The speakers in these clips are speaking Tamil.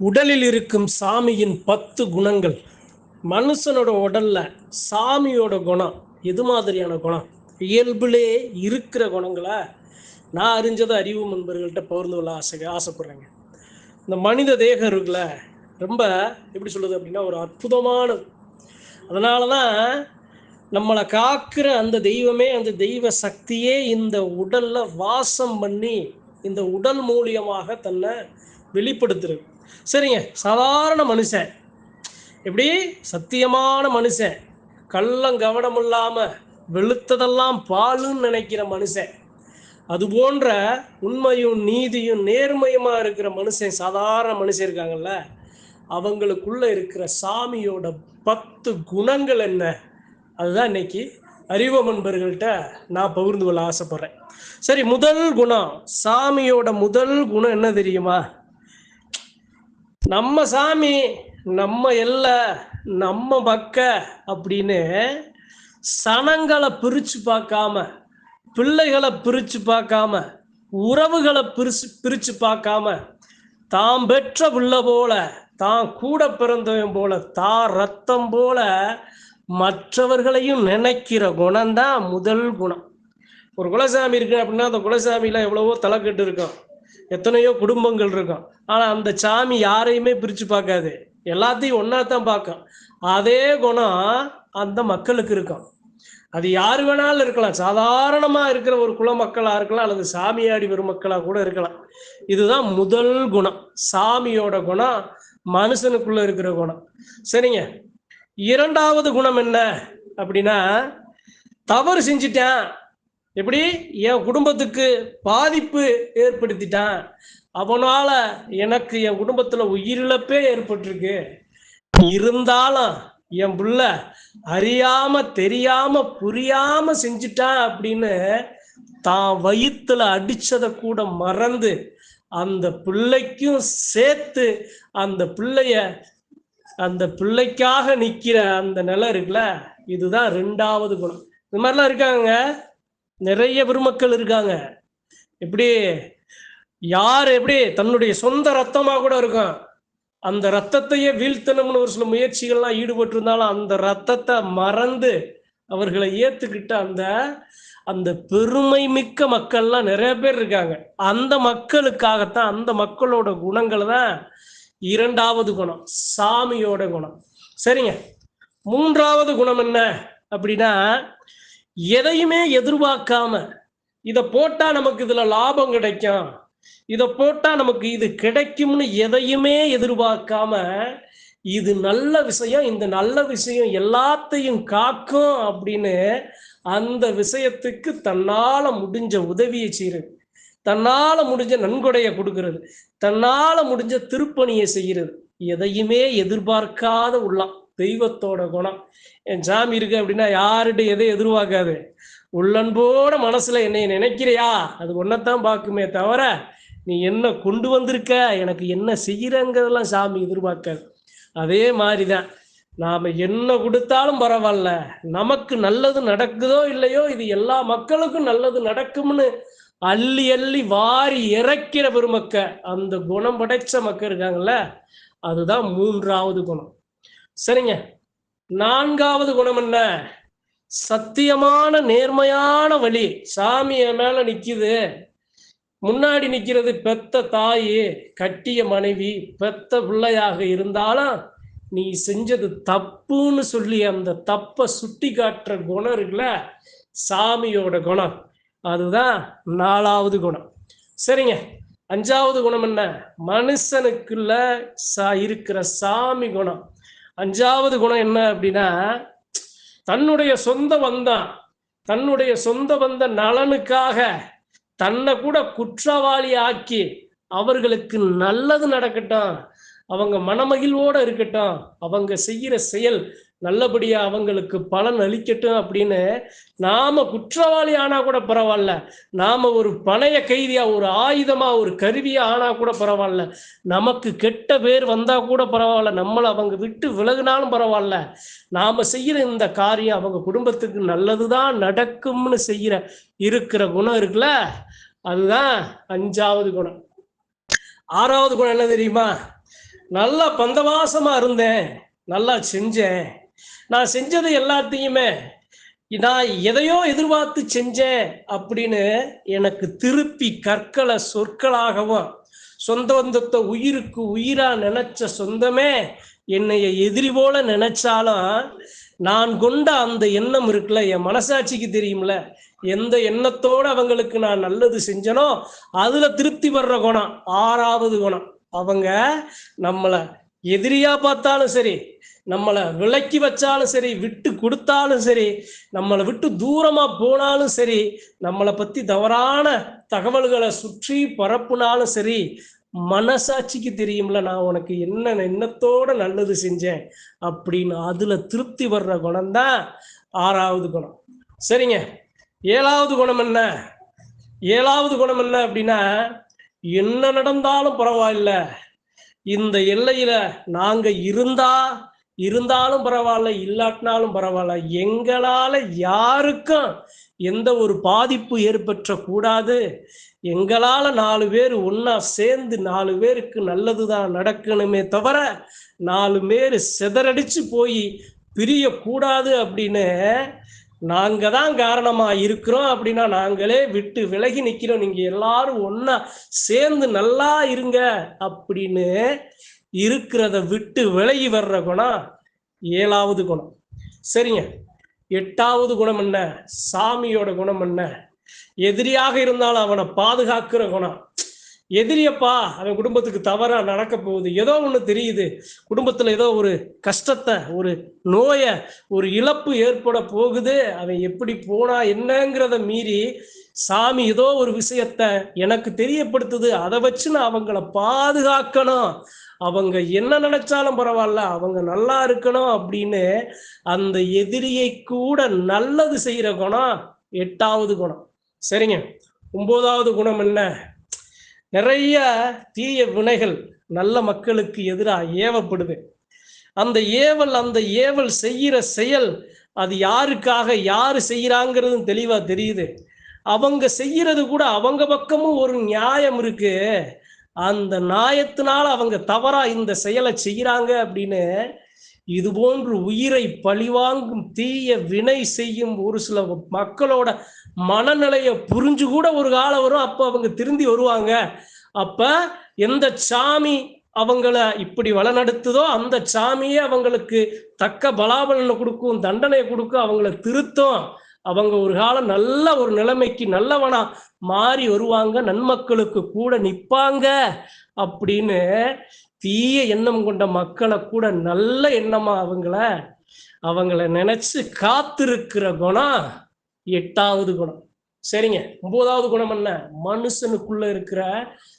உடலில் இருக்கும் சாமியின் பத்து குணங்கள். மனுஷனோட உடல்ல சாமியோட குணம் எது மாதிரியான குணம்? இயல்பிலே இருக்கிற குணங்களை நான் அறிஞ்சதை அறிவு நண்பர்கள்ட்ட பகிர்ந்து கொள்ள ஆசை ஆசைப்படுறேங்க. இந்த மனித தேகம் இருக்குல்ல ரொம்ப எப்படி சொல்லுது அப்படின்னா ஒரு அற்புதமானது. அதனால தான் நம்மளை காக்கிற அந்த தெய்வமே அந்த தெய்வ சக்தியே இந்த உடல்ல வாசம் பண்ணி இந்த உடல் மூலியமாக தன்னை வெளிப்படுத்துறது சரிங்க. சாதாரண மனுஷன். எப்படி? சத்தியமான மனுஷன். கள்ளம் கவனம் இல்லாமல் வெளுத்ததெல்லாம் பாலுன்னு நினைக்கிற மனுஷன். அது போன்ற உண்மையும் நீதியும் நேர்மையுமா இருக்கிற மனுஷன் சாதாரண மனுஷன் இருக்காங்கல்ல. அவங்களுக்குள்ள இருக்கிற சாமியோட பத்து குணங்கள் என்ன? அதுதான் இன்னைக்கு அறிவு நண்பர்கள்ட்ட நான் பகிர்ந்து கொள்ள ஆசைப்படுறேன். சரி முதல் குணம். சாமியோட முதல் குணம் என்ன தெரியுமா? நம்ம சாமி நம்ம எல்ல நம்ம மக்க அப்படின்னு சனங்களை பிரித்து பார்க்காம பிள்ளைகளை பிரித்து பார்க்காம உறவுகளை பிரிச்சு பிரித்து பார்க்காம தாம் பெற்ற பிள்ளை போல தான் கூட பிறந்தவன் போல தான் ரத்தம் போல மற்றவர்களையும் நினைக்கிற குணம்தான் முதல் குணம். ஒரு குலசாமி இருக்கு அப்படின்னா அந்த குலசாமியில் எவ்வளவோ தலைக்கட்டு இருக்கும் எத்தனையோ குடும்பங்கள் இருக்கும். ஆனா அந்த சாமி யாரையுமே பிரிச்சு பார்க்காது. எல்லாத்தையும் ஒன்னா தான் பார்க்கும். அதே குணம் அந்த மக்களுக்கு இருக்கும். அது யார் வேணாலும் இருக்கலாம். சாதாரணமா இருக்கிற ஒரு குல மக்களா இருக்கலாம் அல்லது சாமியாடி வரும் மக்களா கூட இருக்கலாம். இதுதான் முதல் குணம். சாமியோட குணம் மனுஷனுக்குள்ள இருக்கிற குணம். சரிங்க. இரண்டாவது குணம் என்ன அப்படின்னா தவறு செஞ்சிட்டேன். எப்படி? என் குடும்பத்துக்கு பாதிப்பு ஏற்படுத்திட்டான். அவனால எனக்கு என் குடும்பத்துல உயிரிழப்பே ஏற்பட்டிருக்கு. இருந்தாலும் என் புள்ள அறியாம தெரியாம புரியாம செஞ்சுட்டான் அப்படின்னு தான் வயிற்றுல அடிச்சதை கூட மறந்து அந்த பிள்ளைக்கும் சேர்த்து அந்த பிள்ளைய அந்த பிள்ளைக்காக நிக்கிற அந்த நிலை இருக்குல்ல? இதுதான் ரெண்டாவது குணம். இது மாதிரிலாம் இருக்காங்க நிறைய பெருமக்கள் இருக்காங்க. எப்படி யார் எப்படி தன்னுடைய சொந்த ரத்தமாக கூட இருக்கும் அந்த ரத்தத்தையே வீழ்த்தணும்னு ஒரு சில முயற்சிகள்லாம் ஈடுபட்டு இருந்தாலும் அந்த ரத்தத்தை மறந்து அவர்களை ஏத்துக்கிட்ட அந்த அந்த பெருமை மிக்க மக்கள்லாம் நிறைய பேர் இருக்காங்க. அந்த மக்களுக்காகத்தான் அந்த மக்களோட குணங்கள் தான் இரண்டாவது குணம் சாமியோட குணம். சரிங்க. மூன்றாவது குணம் என்ன அப்படின்னா எதையுமே எதிர்பார்க்காம இதை போட்டா நமக்கு இதுல லாபம் கிடைக்கும். இதை போட்டா நமக்கு இது கிடைக்கும்னு எதையுமே எதிர்பார்க்காம இது நல்ல விஷயம் இந்த நல்ல விஷயம் எல்லாத்தையும் காக்கும் அப்படின்னு அந்த விஷயத்துக்கு தன்னால முடிஞ்ச உதவியை செய்யறது. தன்னால முடிஞ்ச நன்கொடையை கொடுக்கறது. தன்னால முடிஞ்ச திருப்பணியை செய்யறது. எதையுமே எதிர்பார்க்காத உள்ளான் தெய்வத்தோட குணம். என் சாமி இருக்கு அப்படின்னா யார்கிட்ட எதை எதிர்பார்க்காது. உள்ளன்போட மனசுல என்னை நினைக்கிறியா? அது ஒன்னத்தான் பார்க்குமே தவிர நீ என்ன கொண்டு வந்திருக்க? எனக்கு என்ன செய்யறங்கிறதெல்லாம் சாமி எதிர்பார்க்காது. அதே மாதிரிதான். நாம என்ன கொடுத்தாலும் பரவாயில்ல. நமக்கு நல்லது நடக்குதோ இல்லையோ இது எல்லா மக்களுக்கும் நல்லது நடக்கும்னு அள்ளி அள்ளி வாரி இறக்கிற பெருமக்க அந்த குணம் படைச்ச மக்கள் இருக்காங்கல்ல அதுதான் மூன்றாவது குணம். சரிங்க. நான்காவது குணம் என்ன? சத்தியமான நேர்மையான வழி. சாமி என் மேல நிக்குது. முன்னாடி நிக்கிறது பெத்த தாய் கட்டிய மனைவி பெத்த பிள்ளையாக இருந்தாலும் நீ செஞ்சது தப்புன்னு சொல்லி அந்த தப்பை சுட்டி காட்டுற குணம் இருக்குல்ல? சாமியோட குணம். அதுதான் நாலாவது குணம். சரிங்க. அஞ்சாவது குணம் என்ன? மனுஷனுக்குள்ள சா இருக்கிற சாமி குணம். அஞ்சாவது குணம் என்ன அப்படின்னா தன்னுடைய சொந்த வந்தான் தன்னுடைய சொந்த வந்த நலனுக்காக தன்னை கூட குற்றவாளி ஆக்கி அவர்களுக்கு நல்லது நடக்கட்டும் அவங்க மனமகிழ்வோட இருக்கட்டும் அவங்க செய்கிற செயல் நல்லபடியா அவங்களுக்கு பலன் அளிக்கட்டும் அப்படின்னு நாம குற்றவாளி ஆனா கூட பரவாயில்ல. நாம ஒரு பணைய கைதியா ஒரு ஆயுதமா ஒரு கருவியா ஆனா கூட பரவாயில்ல. நமக்கு கெட்ட பேர் வந்தா கூட பரவாயில்ல. நம்மளை அவங்க விட்டு விலகுனாலும் பரவாயில்ல. நாம செய்யற இந்த காரியம் அவங்க குடும்பத்துக்கு நல்லதுதான் நடக்கும்னு செய்யற இருக்கிற குணம் இருக்குல்ல? அதுதான் அஞ்சாவது குணம். ஆறாவது குணம் என்ன தெரியுமா? நல்லா பந்தவாசமா இருந்தேன். நல்லா செஞ்சேன். நான் செஞ்சது எல்லாத்தையுமே நான் எதையோ எதிர்பார்த்து செஞ்சேன் அப்படின்னு எனக்கு திருப்பி கற்களை சொற்களாகவும் சொந்த வந்தத்தை உயிருக்கு உயிரா நினைச்ச சொந்தமே என்னைய எதிரி போல நினைச்சாலும் நான் கொண்ட அந்த எண்ணம் இருக்குல்ல என் மனசாட்சிக்கு தெரியும்ல எந்த எண்ணத்தோட அவங்களுக்கு நான் நல்லது செஞ்சனோ அதுல திருப்தி வர்ற குணம் ஆறாவது குணம். அவங்க நம்மளை எதிரியா பார்த்தாலும் சரி நம்மளை விலக்கி வச்சாலும் சரி விட்டு கொடுத்தாலும் சரி நம்மளை விட்டு தூரமா போனாலும் சரி நம்மளை பத்தி தவறான தகவல்களை சுற்றி பரப்புனாலும் சரி மனசாட்சிக்கு தெரியும்ல நான் உனக்கு என்ன எண்ணத்தோட நல்லது செஞ்சேன் அப்படின்னு அதுல திருப்தி வர்ற குணம் தான் ஆறாவது குணம். சரிங்க. ஏழாவது குணம் என்ன? ஏழாவது குணம் என்ன அப்படின்னா என்ன நடந்தாலும் பரவாயில்ல. இந்த எல்லையில நாங்க இருந்தா இருந்தாலும் பரவாயில்ல இல்லாட்டினாலும் பரவாயில்ல. எங்களால யாருக்கும் எந்த ஒரு பாதிப்பு ஏற்பற்ற கூடாது எங்களால நாலு பேர் ஒன்னா சேர்ந்து நாலு பேருக்கு நல்லதுதான் நடக்கணுமே தவிர நாலு பேர் சிதறடிச்சு போய் பிரியக்கூடாது அப்படின்னு நாங்க தான் காரணமா இருக்கிறோம் அப்படின்னா நாங்களே விட்டு விலகி நிக்கிறோம். நீங்க எல்லாரும் ஒன்னா சேர்ந்து நல்லா இருங்க அப்படின்னு இருக்கிறத விட்டு விலகி வர்ற குணம் ஏழாவது குணம். சரிங்க. எட்டாவது குணம் என்ன? சாமியோட குணம் என்ன? எதிரியாக இருந்தாலும் அவனை பாதுகாக்கிற குணம். எதிரியப்பா அவன் குடும்பத்துக்கு தவறா நடக்க போகுது. ஏதோ ஒன்று தெரியுது. குடும்பத்துல ஏதோ ஒரு கஷ்டத்தை ஒரு நோயை ஒரு இழப்பு ஏற்பட போகுது. அவன் எப்படி போனா என்னங்கிறத மீறி சாமி ஏதோ ஒரு விஷயத்த எனக்கு தெரியப்படுத்துது. அதை வச்சு நான் அவங்கள பாதுகாக்கணும். அவங்க என்ன நினைச்சாலும் பரவாயில்ல அவங்க நல்லா இருக்கணும் அப்படின்னு அந்த எதிரியை கூட நல்லது செய்யற குணம் எட்டாவது குணம். சரிங்க? ஒன்பதாவது குணம் என்ன? நிறைய தீய வினைகள் நல்ல மக்களுக்கு எதிராக ஏவப்படுது. அந்த ஏவல் அந்த ஏவல் செய்கிற செயல் அது யாருக்காக யார் செய்கிறாங்கிறதும் தெளிவாக தெரியுது. அவங்க செய்கிறது கூட அவங்க பக்கமும் ஒரு நியாயம் இருக்கு. அந்த நியாயத்தினால அவங்க தவறா இந்த செயலை செய்கிறாங்க அப்படின்னு இது போன்று உயிரை பழிவாங்கும் தீய வினை செய்யும் ஒரு சில மக்களோட மனநிலையை புரிஞ்சு கூட ஒரு காலம் வரும். அப்போ அவங்க திருந்தி வருவாங்க. அப்ப எந்த சாமி அவங்கள இப்படி வழிநடத்துதோ அந்த சாமியே அவங்களுக்கு தக்க பலாபலனை கொடுக்கும் தண்டனையை கொடுக்கும் அவங்கள திருத்தும். அவங்க ஒரு காலம் நல்ல ஒரு நிலைமைக்கு நல்லவனா மாறி வருவாங்க. நன்மக்களுக்கு கூட நிற்பாங்க. அப்படின்னு தீய எண்ணம் கொண்ட மக்களை கூட நல்ல எண்ணமா அவங்கள அவங்கள நினைச்சு காத்திருக்கிற குணம் எட்டாவது குணம். சரிங்க. ஒன்பதாவது குணம் என்ன? மனுஷனுக்குள்ள இருக்கிற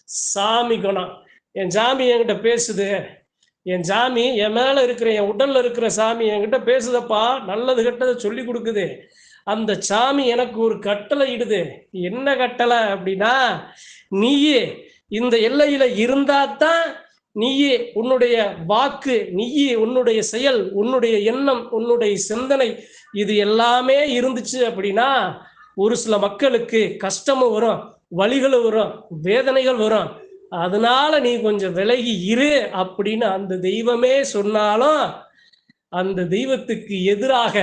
சாமி குணம். என் சாமி என்கிட்ட பேசுது. என் சாமி என் மேல இருக்கிற என் உடல்ல இருக்கிற சாமி என்கிட்ட பேசுதப்பா. நல்லது கெட்டதை சொல்லி கொடுக்குது. அந்த சாமி எனக்கு ஒரு கட்டளை இடுது. என்ன கட்டளை அப்படின்னா நீயே இந்த எல்லையில இருந்தா தான் நீயே உன்னுடைய வாக்கு நீயே உன்னுடைய செயல் உன்னுடைய எண்ணம் உன்னுடைய சிந்தனை இது எல்லாமே இருந்துச்சு அப்படின்னா ஒரு சில மக்களுக்கு கஷ்டமும் வரும் வழிகளும் வரும் வேதனைகள் வரும். அதனால நீ கொஞ்சம் விலகி இரு அப்படின்னு அந்த தெய்வமே சொன்னாலும் அந்த தெய்வத்துக்கு எதிராக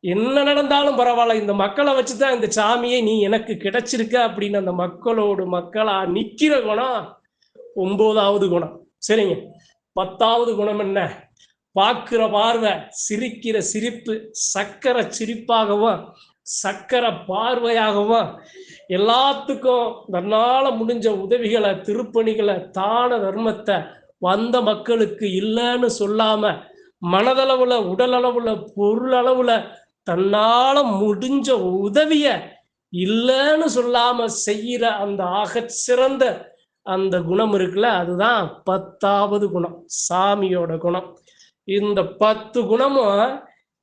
என்ன நடந்தாலும் பரவாயில்ல இந்த மக்களை வச்சுதான் இந்த சாமியை நீ எனக்கு கிடைச்சிருக்க அப்படின்னு அந்த மக்களோடு மக்களா நிக்கிற குணம் ஒன்பதாவது குணம். சரிங்க. பத்தாவது குணம் என்ன? பார்க்கிற பார்வை சிரிக்கிற சிரிப்பு சக்கர சிரிப்பாகவும் சக்கர பார்வையாகவும் எல்லாத்துக்கும் தன்னால் முடிஞ்ச உதவிகளை திருப்பணிகளை தான தர்மத்தை வந்த மக்களுக்கு இல்லைன்னு சொல்லாம மனதளவுல உடலளவுல பொருளளவுல தன்னால முடிஞ்ச உதவிய இல்லைன்னு சொல்லாம செய்யற அந்த ஆக சிறந்த அந்த குணம் இருக்குல்ல அதுதான் பத்தாவது குணம் சாமியோட குணம். இந்த பத்து குணமும்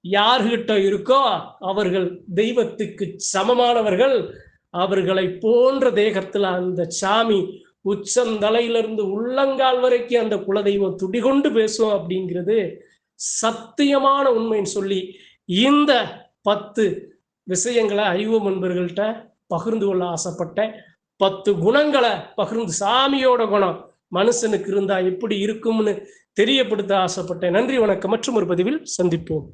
யார்கிட்ட இருக்கோ அவர்கள் தெய்வத்துக்கு சமமானவர்கள் அவர்களை போன்ற தேகத்துல அந்த சாமி உச்சந்தலையிலிருந்து உள்ளங்கால் வரைக்கும் அந்த குலதெய்வம் துடிகொண்டு பேசும் அப்படிங்கிறது சத்தியமான உண்மைன்னு சொல்லி இந்த பத்து விஷயங்களை அறிவு நண்பர்கள்ட்ட பகிர்ந்து கொள்ள ஆசைப்பட்டேன். பத்து குணங்களை பகிர்ந்து சாமியோட குணம் மனுஷனுக்கு இருந்தா எப்படி இருக்கும்னு தெரியப்படுத்த ஆசைப்பட்டேன். நன்றி வணக்கம். மற்றும் ஒரு பதிவில் சந்திப்போம்.